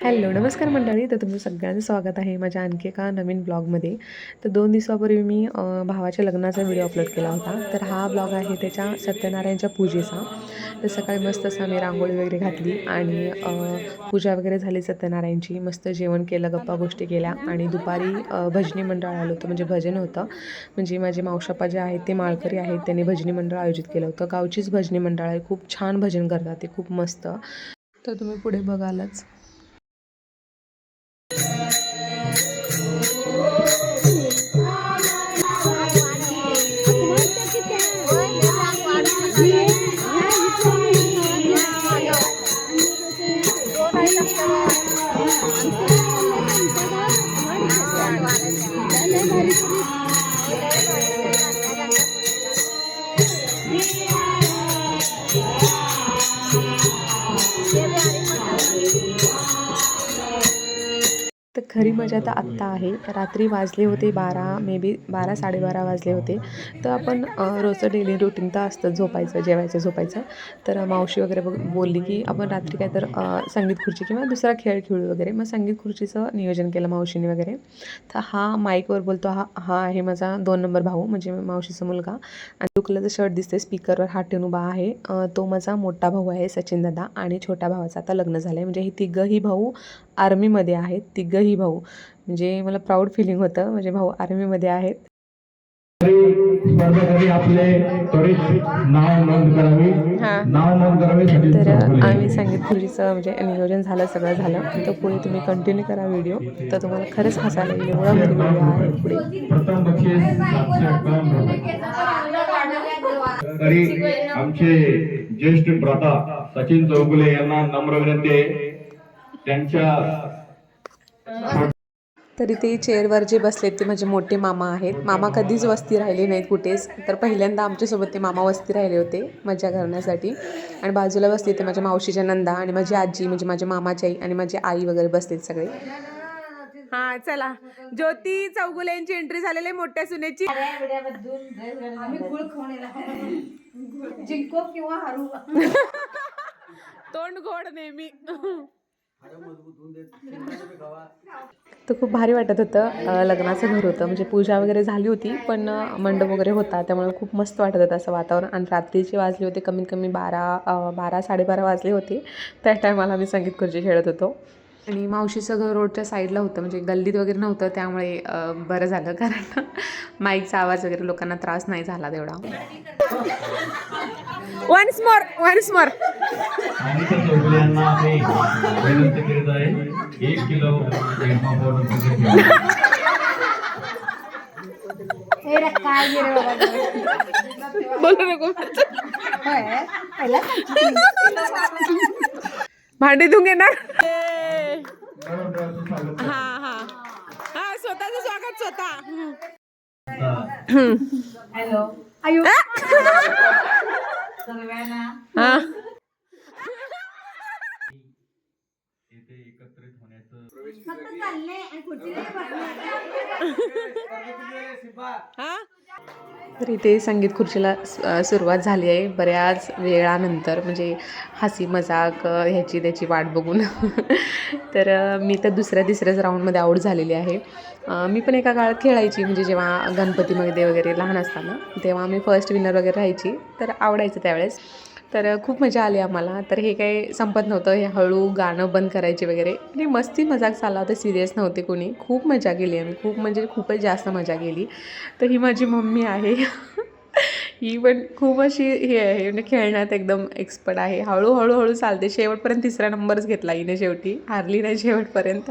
Hello नमस्कार मंडळी. तर तुम्ही सगळ्यांचं स्वागत आहे माझ्या आणखी एका नवीन ब्लॉगमध्ये. तर दोन दिवसापूर्वी मी भावाच्या लग्नाचा व्हिडिओ अपलोड केला होता. तर हा ब्लॉग आहे त्याच्या सत्यनारायणच्या पूजेचा. तर सकाळी मस्त असं आम्ही रांगोळी वगैरे घातली आणि पूजा वगैरे झाली सत्यनारायणची. मस्त जेवण केलं गप्पा गोष्टी केल्या आणि दुपारी भजनी मंडळ आलं होतं. म्हणजे भजन होतं. म्हणजे माझे मावशापा जे आहेत ते माळकरी आहेत त्यांनी भजनी मंडळ आयोजित केलं होतं. गावचीच भजनी मंडळ आहे. खूप छान भजन करतात ते. खूप मस्त. तर तुम्ही पुढे बघालच. खरी मजा तर आत्ता आहे. रात्री वाजले होते बारा मे बी बारा साडेबारा वाजले होते. तर आपण रोजचं डेली रुटीन तर असतं झोपायचं जेवायचं झोपायचं. तर मावशी वगैरे बघ बोलली की आपण रात्री काय तर संगीत खुर्ची किंवा दुसरा खेळ खेळू वगैरे. मग संगीत खुर्चीचं नियोजन केलं मावशीने वगैरे. तर हा माईकवर बोलतो हा हा आहे माझा दोन नंबर भाऊ म्हणजे मावशीचा मुलगा. आणि दुखलाचं शर्ट दिसते स्पीकरवर हात ठेवून उभा आहे. तो माझा मोठा भाऊ आहे सचिन दादा आणि छोट्या भावाचं आता लग्न झालं आहे म्हणजे हे तिघंही भाऊ आर्मीमध्ये आहेत. तिघंही भाऊ. म्हणजे मला प्राऊड फिलिंग होतं. माझे भाऊ आर्मीमध्ये आहेत. हां. तर. आम्ही संगीत खुर्चीचं म्हणजे नियोजन झालं सगळं झालं. तर पुढे तुम्ही कंटिन्यू करा व्हिडिओ तर तुम्हाला खरंच हसायला येईल. एवढा व्हिडिओ आहे पुढे. तरी आमचे ज्येष्ठ प्रता सचिन चौगुले यांना नम्र विनंती आहे. त्यांच्या तरी ते चेअरवर जे बसलेत ते माझे मोठे मामा आहेत. मामा कधीच वस्ती राहिले नाहीत कुठेच तर पहिल्यांदा आमच्यासोबत ते मामा वस्ती राहिले होते मजा करण्यासाठी आणि बाजूला बसले ते माझ्या मावशीच्या नंदा आणि माझी आजी म्हणजे माझ्या मामाची आई आणि माझी आई वगैरे बसलेत सगळे. हा चला. ज्योती चौगुले यांची एंट्री झालेली आहे मोठ्या सुनेची. जिंको किंवा हरू. तोंड गोड नेहमी. तर खूप भारी वाटत होतं लग्नाचं घर होतं. म्हणजे पूजा वगैरे झाली होती पण मंडप वगैरे होता. त्यामुळे खूप मस्त वाटत होतं असं वातावरण. आणि रात्रीचे वाजले होते कमीत कमी बारा बारा साडेबारा वाजले होते. त्या टायमाला आम्ही संगीत खुर्ची खेळत होतो. आणि मावशीचं घर रोडच्या साईडला होतं. म्हणजे गल्लीत वगैरे नव्हतं त्यामुळे बरं झालं. कारण माईकचा आवाज वगैरे लोकांना त्रास नाही झाला तेवढा. वन्स मोर वन्स मोर आम्ही विनंती करीत आहे एक किलो निर्मा पावडर. हे भांडी धुवून घेणार? हा हा हा. स्वतःचं स्वागत स्वतः. हॅलो आयु हा. हा? तर इथे संगीत खुर्चीला सुरुवात झाली आहे बऱ्याच वेळानंतर. म्हणजे हसी मजाक ह्याची त्याची वाट बघून. तर मी तर दुसऱ्या तिसऱ्याच राऊंडमध्ये आऊट झालेली आहे. मी पण एका काळात खेळायची. म्हणजे जेव्हा गणपतीमध्ये वगैरे लहान असताना तेव्हा मी फर्स्ट विनर वगैरे राहायची. तर आवडायचं त्यावेळेस. तर खूप मजा आली आम्हाला. तर हे काही संपत नव्हतं. हे हळू गाणं बंद करायचे वगैरे. आणि मस्ती मजाक चालला होता सिरियस नव्हते कोणी. खूप मजा केली आम्ही. खूप म्हणजे खूपच जास्त मजा केली. तर ही माझी मम्मी आहे. ही पण खूप अशी हे आहे. म्हणजे खेळण्यात एकदम एक्सपर्ट आहे. हळूहळू हळू चालते. शेवटपर्यंत तिसरा नंबरच घेतला हिने शेवटी. हारली नाही शेवटपर्यंत.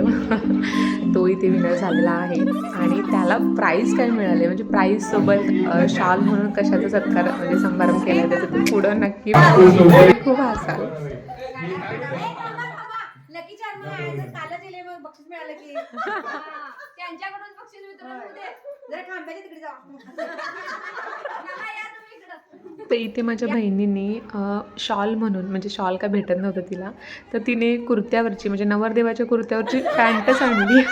महादेव तो इथे विनर झालेला आहे. आणि त्याला प्राईज काय मिळाले? म्हणजे प्राईजसोबत शॉल म्हणून कशाचा सत्कार म्हणजे समारंभ केला त्याचं ते पुढं नक्की खूप की त्यांच्याकडून तर इथे माझ्या बहिणींनी शॉल म्हणून म्हणजे शॉल का भेटत नव्हतं तिला तर तिने कुर्त्यावरची म्हणजे नवरदेवाच्या कुर्त्यावरची पॅन्टच आणली.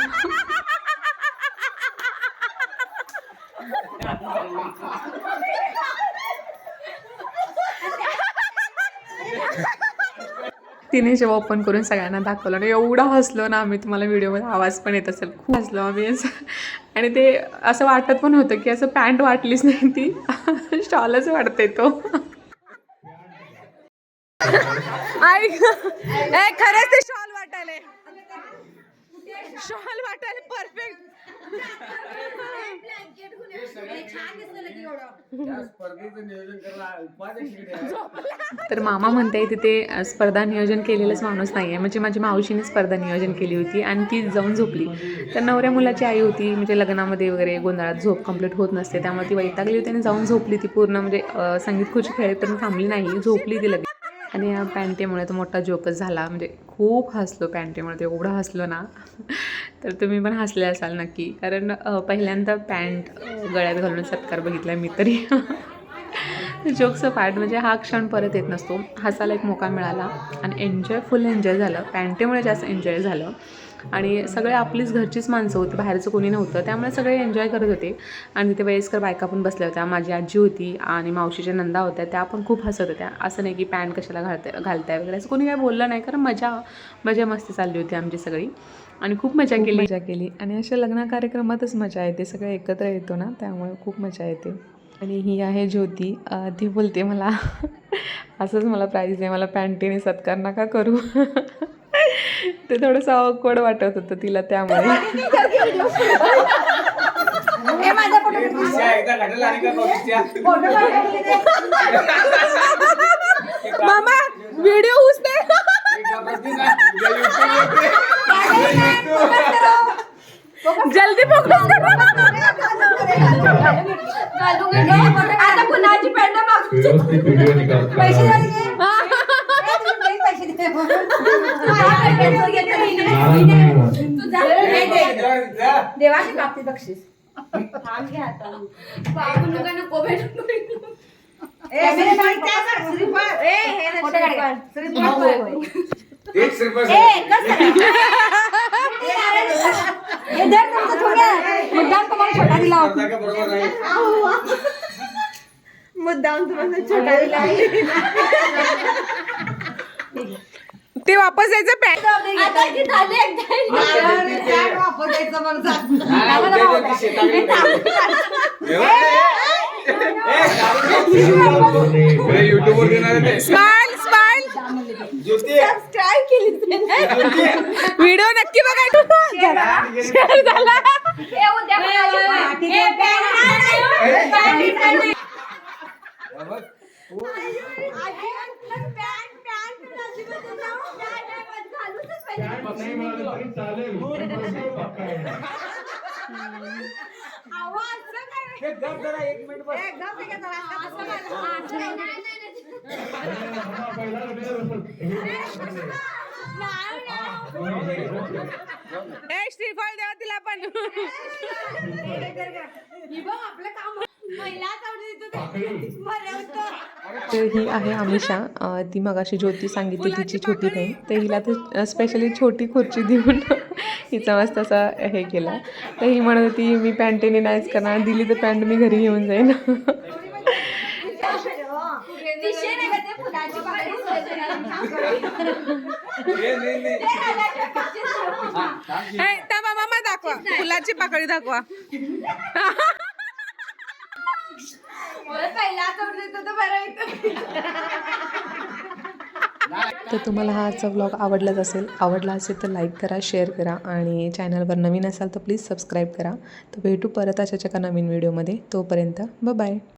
तिने जेव्हा ओपन करून सगळ्यांना दाखवलं ना एवढा हसलो ना आम्ही तुम्हाला व्हिडिओमध्ये आवाज पण येत असेल. खूप हसलो आम्ही. आणि ते असं वाटत पण होतं की असं पॅन्ट वाटलीच नाही ती. शॉलच वाटते तो. ऐक खरंच ते शॉल शॉल वाटायले परफेक्ट तर मामा म्हणताय तिथे स्पर्धा नियोजन केलेलंच माणूस नाही आहे म्हणजे माझी मावशीने स्पर्धा नियोजन केली होती आणि ती जाऊन झोपली. तर नवऱ्या मुलाची आई होती. म्हणजे लग्नामध्ये वगैरे गोंधळात झोप कंप्लीट होत नसते. त्यामुळे ती वैतागली होती आणि जाऊन झोपली ती पूर्ण. म्हणजे संगीत खुर्ची खेळेपर्यंत थांबली नाही. झोपली ती लगेच. आणि या पॅन्टीमुळे तो मोठा जोकच झाला. म्हणजे खूप हसलो पॅन्टीमुळे. ते एवढं हसलो ना तर तुम्ही पण हसले असाल नक्की. कारण पहिल्यांदा पॅन्ट गळ्यात घालून सत्कार बघितला मी तरी. जोकचं पार्ट म्हणजे हा क्षण परत येत नसतो. हसायला एक मोका मिळाला आणि एन्जॉय फुल एन्जॉय झालं. पॅन्टेमुळे जास्त एन्जॉय झालं. आणि सगळे आपलीच घरचीच माणसं होती बाहेरचं कोणी नव्हतं. त्यामुळे सगळे एन्जॉय करत होते. आणि तिथे वयस्कर बायका पण बसल्या होत्या. माझी आजी होती आणि मावशीच्या नंदा होत्या. त्या पण खूप हसत होत्या. असं नाही की पॅन्ट कशाला घालताय घालताय वगैरे. असं कोणी काय बोललं नाही. कारण मजा मजा मस्ती चालली होती आमची सगळी. आणि खूप मजा केली. मजा केली. आणि अशा लग्न कार्यक्रमातच मजा येते. सगळं एकत्र येतो ना त्यामुळे खूप मजा येते. आणि ही आहे ज्योती. ती बोलते मला असंच मला प्राईज आहे मला पॅन्टीने सत्कार नका करू. ते थोडंसं अवकवड वाटत होतं तिला त्यामुळे. हे माझा फोटो फोटो काढले ते. मामा व्हिडिओ उचले जल्दी फोकस. आता कुणाची निकाल. पैसे देवाची प्राप्ती बक्षीस थांब घे नको भेटू श्रीफळ हे तुमचं मुद्दाम तुम्हाला छोटा दिला होता. मुद्दाम तुम्हाला छोटा दिला ते वापस यायचं पॅन्ट आता ती झाली एकदा. युट्यूबवर स्माइल स्माइल व्हिडिओ नक्की बघा शेअर झाला हे कोणाची? हे पॅन्ट पॅन्ट पॅन्ट. ए श्रीफळ द्या तिला पण तर ही आहे अमिषा ती मगाशी ज्योती सांगितली तिची छोटी बहीण तर हिला तर स्पेशली छोटी खुर्ची देऊन हिचा मस्त असा हे केला. तर ही म्हणत होती मी पॅन्टीने नाहीच करणार. दिली तर पॅन्ट मी घरी घेऊन जाईन. त्या मामा दाखवा. फुलाची पाकळी दाखवा. पहिला तर तुम्हाला हा आजचा व्लॉग आवडलाच असेल आवडला असेल तर लाईक करा शेअर करा आणि चॅनलवर नवीन असाल तर प्लीज सबस्क्राईब करा. तर भेटू परत अशाच्या एका नवीन व्हिडिओमध्ये तोपर्यंत बाय